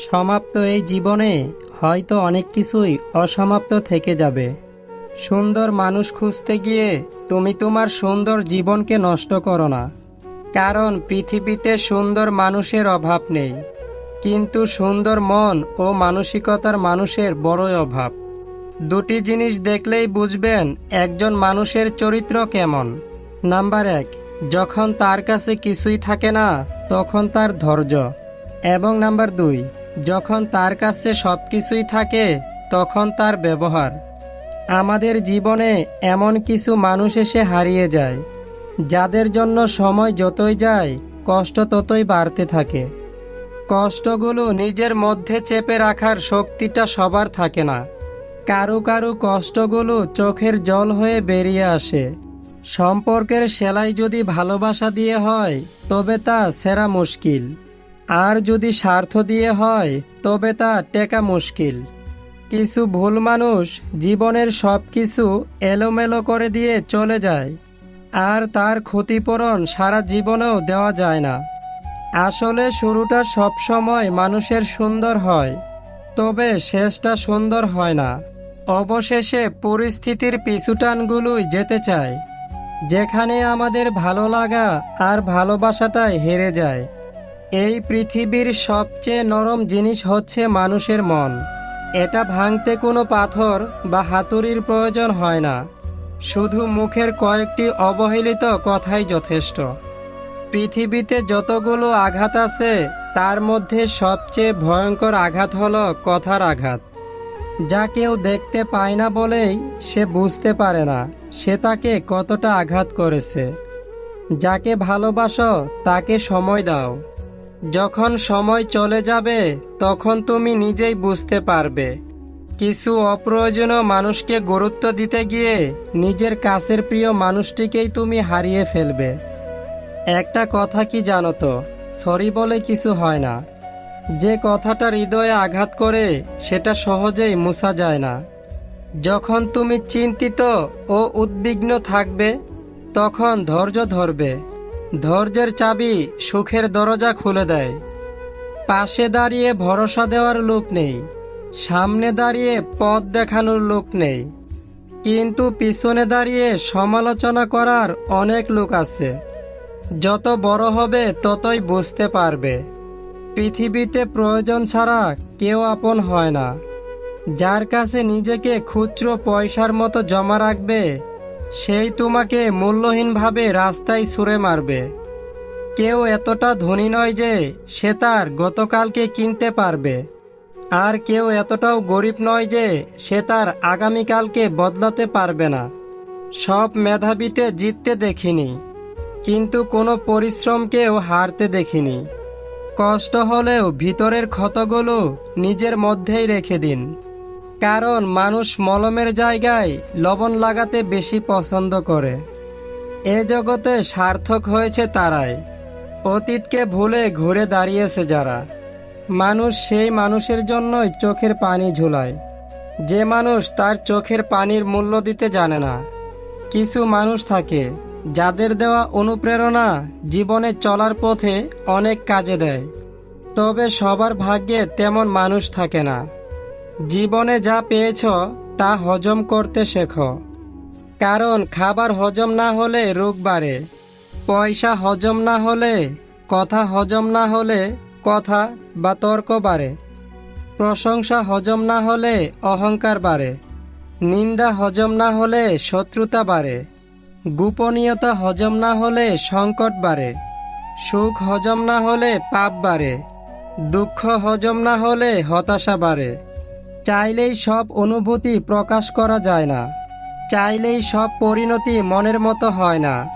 সমাপ্ত এই জীবনে হয়তো অনেক কিছুই অসমাপ্ত থেকে যাবে। সুন্দর মানুষ খুঁজতে গিয়ে তুমি তোমার সুন্দর জীবনকে নষ্ট করো না। কারণ পৃথিবীতে সুন্দর মানুষের অভাব নেই। কিন্তু সুন্দর মন ও মানসিকতার মানুষের বড়ই অভাব। দুটি জিনিস দেখলেই বুঝবেন একজন মানুষের চরিত্র কেমন। নাম্বার এক, যখন তার কাছে কিছুই থাকে না, তখন তার ধৈর্য। এবং নাম্বার দুই, যখন তার কাছে সব কিছুই থাকে, তখন তার ব্যবহার। আমাদের জীবনে এমন কিছু মানুষ এসে হারিয়ে যায়, যাদের জন্য সময় যতই যায়, কষ্ট ততই বাড়তে থাকে। কষ্টগুলো নিজের মধ্যে চেপে রাখার শক্তিটা সবার থাকে না। কারু কারু কষ্টগুলো চোখের জল হয়ে বেরিয়ে আসে। সম্পর্কের সেলাই যদি ভালোবাসা দিয়ে হয়, তবে তা সেরা মুশকিল। আর যদি স্বার্থ দিয়ে হয়, তবে তা টেকা মুশকিল। কিছু ভুল মানুষ জীবনের সব কিছু এলোমেলো করে দিয়ে চলে যায়, আর তার ক্ষতিপূরণ সারা জীবনেও দেওয়া যায় না। আসলে শুরুটা সবসময় মানুষের সুন্দর হয়, তবে শেষটা সুন্দর হয় না। অবশেষে পরিস্থিতির পিছুটানগুলোই যেতে চায়, যেখানে আমাদের ভালো লাগা আর ভালোবাসাটাই হেরে যায়। এই পৃথিবীর সবচেয়ে নরম জিনিস হচ্ছে মানুষের মন। এটা ভাঙতে কোনো পাথর বা হাতুড়ির প্রয়োজন হয় না। শুধু মুখের কয়েকটি অবহেলিত কথাই যথেষ্ট। পৃথিবীতে যতগুলো আঘাত আছে, তার মধ্যে সবচেয়ে ভয়ঙ্কর আঘাত হলো কথার আঘাত। যা কেউ দেখতে পায় না বলেই সে বুঝতে পারে না সে তাকে কতটা আঘাত করেছে। যাকে ভালোবাসো, তাকে সময় দাও। যখন সময় চলে যাবে, তখন তুমি নিজেই বুঝতে পারবে। কিছু অপ্রয়োজনীয় মানুষকে গুরুত্ব দিতে গিয়ে নিজের কাছের প্রিয় মানুষটিকেই তুমি হারিয়ে ফেলবে। একটা কথা কি জানো তো? সরি বলে কিছু হয় না। যে কথাটা হৃদয়ে আঘাত করে, সেটা সহজেই মুছা যায় না। যখন তুমি চিন্তিত ও উদ্বিগ্ন থাকবে, তখন ধৈর্য ধরবে। ধৈর্যের চাবি সুখের দরজা খুলে দেয়। পাশে দাঁড়িয়ে ভরসা দেওয়ার লোক নেই। সামনে দাঁড়িয়ে পথ দেখানোর লোক নেই। কিন্তু পিছনে দাঁড়িয়ে সমালোচনা করার অনেক লোক আছে। যত বড় হবে ততই বুঝতে পারবে। পৃথিবীতে প্রয়োজন ছাড়া কেউ আপন হয় না। যার কাছে নিজেকে খুচরো পয়সার মতো জমা রাখবে সেই তোমাকে মূল্যহীনভাবে রাস্তায় ছুঁড়ে মারবে। কেউ এতটা ধনী নয় যে সে তার গতকালকে কিনতে পারবে। আর কেউ এতটাও গরিব নয় যে সে তার আগামীকালকে বদলাতে পারবে না। সব মেধাবীতে জিততে দেখিনি, কিন্তু কোনো পরিশ্রমকেও হারতে দেখিনি। কষ্ট হলেও ভিতরের ক্ষতগুলো নিজের মধ্যেই রেখে দিন। কারণ মানুষ মলমের জায়গায় লবণ লাগাতে বেশি পছন্দ করে। এ জগতে সার্থক হয়েছে তারাই। অতীতকে ভুলে ঘুরে দাঁড়িয়েছে যারা। মানুষ সেই মানুষের জন্যই চোখের পানি ঝুলায়। যে মানুষ তার চোখের পানির মূল্য দিতে জানে না। কিছু মানুষ থাকে, যাদের দেওয়া অনুপ্রেরণা জীবনে চলার পথে অনেক কাজে দেয়। তবে সবার ভাগ্যে তেমন মানুষ থাকে না। জীবনে যা পেয়েছ, তা হজম করতে শেখো। কারণ খাবার হজম না হলে রোগ বাড়ে। পয়সা হজম না হলে, কথা হজম না হলে কথা বা তর্ক বাড়ে। প্রশংসা হজম না হলে অহংকার বাড়ে। নিন্দা হজম না হলে শত্রুতা বাড়ে। গোপনীয়তা হজম না হলে সংকট বাড়ে। সুখ হজম না হলে পাপ বাড়ে। দুঃখ হজম না হলে হতাশা বাড়ে। চাইলেই সব অনুভূতি প্রকাশ করা যায় না। চাইলেই সব পরিণতি মনের মতো হয় না।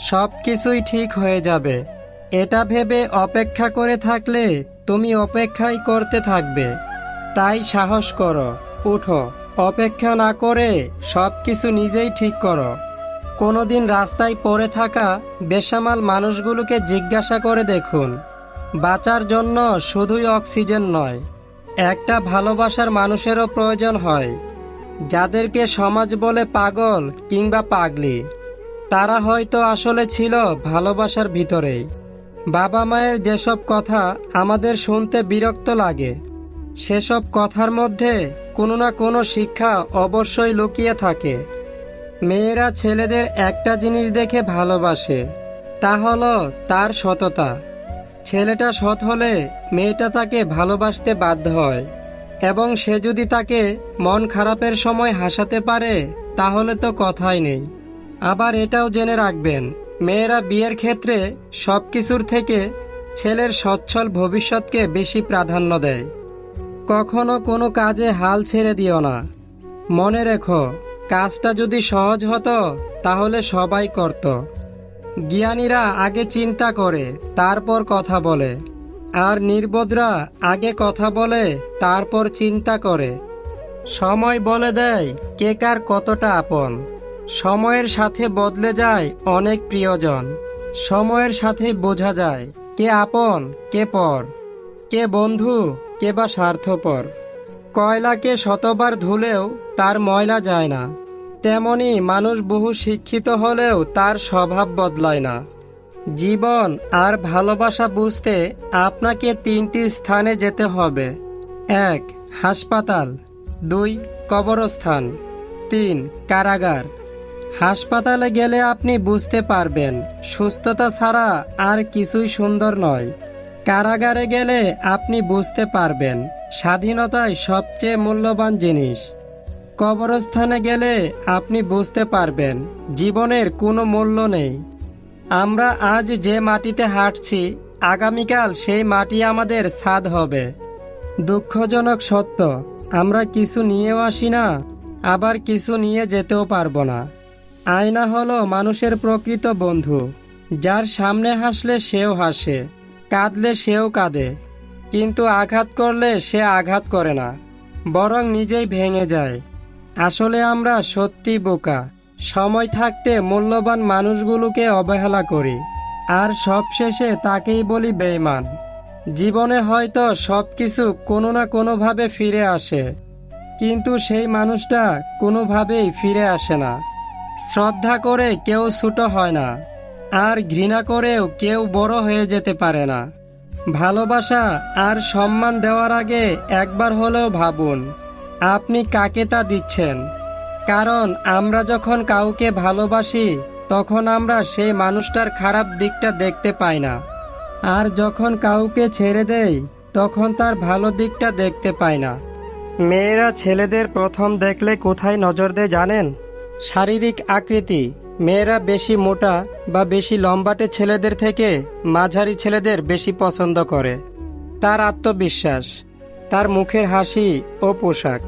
সব কিছুই ঠিক হয়ে যাবে। এটা ভেবে অপেক্ষা করে থাকলে তুমি অপেক্ষাই করতে থাকবে। তাই সাহস করো, উঠো, অপেক্ষা না করে সব কিছু নিজেই ঠিক করো। কোনোদিন রাস্তায় পড়ে থাকা বেসামাল মানুষগুলোকে জিজ্ঞাসা করে দেখুন। বাঁচার জন্য শুধুই অক্সিজেন নয়। একটা ভালোবাসার মানুষেরও প্রয়োজন হয়। যাদেরকে সমাজ বলে পাগল কিংবা পাগলি, তারা হয়তো আসলে ছিল ভালোবাসার ভিতরেই বাবা মায়ের যেসব কথা আমাদের শুনতে বিরক্ত লাগে, সেসব কথার মধ্যে কোনো না কোনো শিক্ষা অবশ্যই লুকিয়ে থাকে। মেয়েরা ছেলেদের একটা জিনিস দেখে ভালোবাসে, তা হলো তার সততা। ছেলেটা সৎ হলে মেয়েটা তাকে ভালোবাসতে বাধ্য হয়। এবং সে যদি তাকে মন খারাপের সময় হাসাতে পারে, তাহলে তো কথাই নেই। আবার এটাও জেনে রাখবেন, মেয়েরা বিয়ের ক্ষেত্রে সব কিছুর থেকে ছেলের সচ্ছল ভবিষ্যৎকে বেশি প্রাধান্য দেয়। কখনো কোনো কাজে হাল ছেড়ে দিও না। মনে রেখো, কাজটা যদি সহজ হতো, তাহলে সবাই করত। জ্ঞানীরা আগে চিন্তা করে, তারপর কথা বলে। আর নির্বোধরা আগে কথা বলে, তারপর চিন্তা করে। সময় বলে দেয়, কে কার কতটা আপন। সময়ের সাথে বদলে যায় অনেক প্রিয়জন। সময়ের সাথে বোঝা যায়, কে আপন, কে পর। কে বন্ধু, কে বা স্বার্থপর। কয়লাকে শতবার ধুলেও তার ময়লা যায় না। তেমনি মানুষ বহু শিক্ষিত হলেও তার স্বভাব বদলায় না। জীবন আর ভালোবাসা বুঝতে আপনাকে তিনটি স্থানে যেতে হবে। এক, হাসপাতাল। দুই, কবরস্থান। তিন, কারাগার। হাসপাতালে গেলে আপনি বুঝতে পারবেন, সুস্থতা ছাড়া আর কিছুই সুন্দর নয়। কারাগারে গেলে আপনি বুঝতে পারবেন, স্বাধীনতাই সবচেয়ে মূল্যবান জিনিস। কবরস্থানে গেলে আপনি বুঝতে পারবেন, জীবনের কোনো মূল্য নেই। আমরা আজ যে মাটিতে হাঁটছি, আগামীকাল সেই মাটি আমাদের ছাদ হবে। দুঃখজনক সত্য, আমরা কিছু নিয়েও আসি না, আবার কিছু নিয়ে যেতেও পারব না। আয়না হলো মানুষের প্রকৃত বন্ধু, যার সামনে হাসলে সেও হাসে, কাঁদলে সেও কাঁদে, কিন্তু আঘাত করলে সে আঘাত করে না, বরং নিজেই ভেঙে যায়। আসলে আমরা সত্যি বোকা। সময় থাকতে মূল্যবান মানুষগুলোকে অবহেলা করি। আর সবশেষে তাকেই বলি বেইমান জীবনে হয়তো সব কিছু কোনো না কোনোভাবে ফিরে আসে। কিন্তু সেই মানুষটা কোনোভাবেই ফিরে আসে না। শ্রদ্ধা করে কেউ ছোট হয় না। আর ঘৃণা করেও কেউ বড় হয়ে যেতে পারে না। ভালোবাসা আর সম্মান দেওয়ার আগে একবার হলেও ভাবুন আপনি কাকে তা দিচ্ছেন? কারণ আমরা যখন কাউকে ভালোবাসি, তখন আমরা সেই মানুষটার খারাপ দিকটা দেখতে পাই না। আর যখন কাউকে ছেড়ে দেই, তখন তার ভালো দিকটা দেখতে পাই না। মেয়েরা ছেলেদের প্রথম দেখলে কোথায় নজর দেয় জানেন? শারীরিক আকৃতি। মেয়েরা বেশি মোটা বা বেশি লম্বাটে ছেলেদের থেকে মাঝারি ছেলেদের বেশি পছন্দ করে। তার আত্মবিশ্বাস। তার মুখের হাসি ও পোশাক।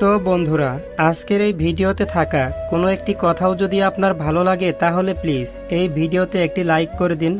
তো বন্ধুরা, আজকের এই ভিডিওতে থাকা কোনো একটি কথাও যদি আপনার ভালো লাগে, তাহলে প্লিজ এই ভিডিওতে একটি লাইক করে দিন।